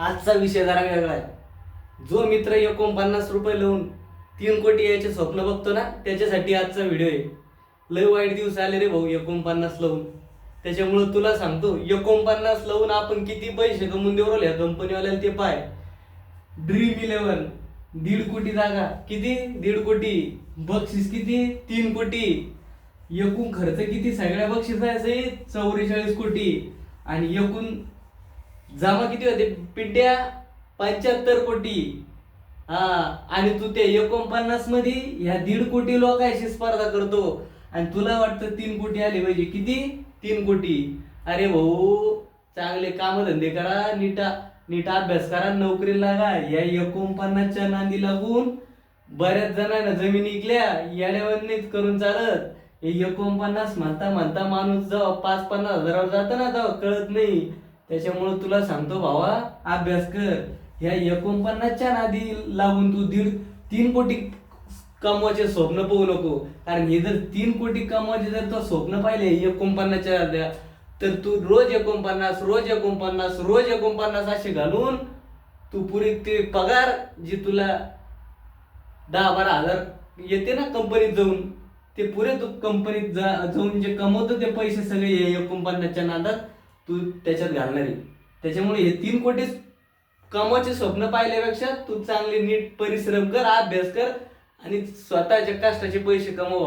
आजचा विषय जरा वेगळा आहे. जो मित्र एकोणपन्नास रुपये लावून तीन कोटी यायचे स्वप्न बघतो ना त्याच्यासाठी आजचा व्हिडिओ आहे. लय वाईट दिवस आले रे भाऊ एकोणपन्नास लावून. त्याच्यामुळं तुला सांगतो एकोणपन्नास लावून आपण किती पैसे कमवून देऊ या कंपनीवाल्याला ते पाय. ड्रीम इलेवन दीड कोटी जागा. किती? दीड कोटी. बक्षीस किती? तीन कोटी. एकूण खर्च किती? सगळ्या बक्षिसासहित चौवेचाळीस कोटी. आणि एकूण जमा किती होते? पिंट्या पंच्याहत्तर कोटी. हा आणि तू ते एकोणपन्नासमध्ये ह्या दीड कोटी लोकांशी स्पर्धा करतो. आणि तुला वाटतं तीन कोटी आले पाहिजे. किती? तीन कोटी. अरे भाऊ चांगले कामधंदे करा नीटा नीट अभ्यास करा नोकरीला लागा. या एकोणपन्नासच्या नांदी लागून बऱ्याच जणांना जमीन इकल्या येड्यावरनीच करून चालत. हे एकोणपन्नास म्हणता म्हणता माणूस जेव्हा पाच पन्नास हजारावर जातं ना तेव्हा कळत नाही. त्याच्यामुळे तुला सांगतो भावा अभ्यास कर. ह्या एकोणपन्नासच्या नादी लागून तू दीड तीन कोटी कमवायचे स्वप्न पाहू नको. कारण हे जर तीन कोटी कमवायचे जर तो स्वप्न पाहिले एकोणपन्नासच्या नाद्या, तर तू रोज एकोणपन्नास रोज एकोणपन्नास रोज एकोणपन्नास असे घालून तू पुरी ते पगार जी तुला दहा बारा हजार येते ना कंपनीत जाऊन ते पुरे तू कंपनीत जा जाऊन जे कमवतो ते पैसे सगळे एकोणपन्नासच्या नादात तू त्याच्यात घालणार आहे. त्याच्यामुळे हे तीन कोटी कमवायचे स्वप्न पाहिल्यापेक्षा तू चांगले नीट परिश्रम कर अभ्यास कर आणि स्वतःच्या कष्टाचे पैसे कमव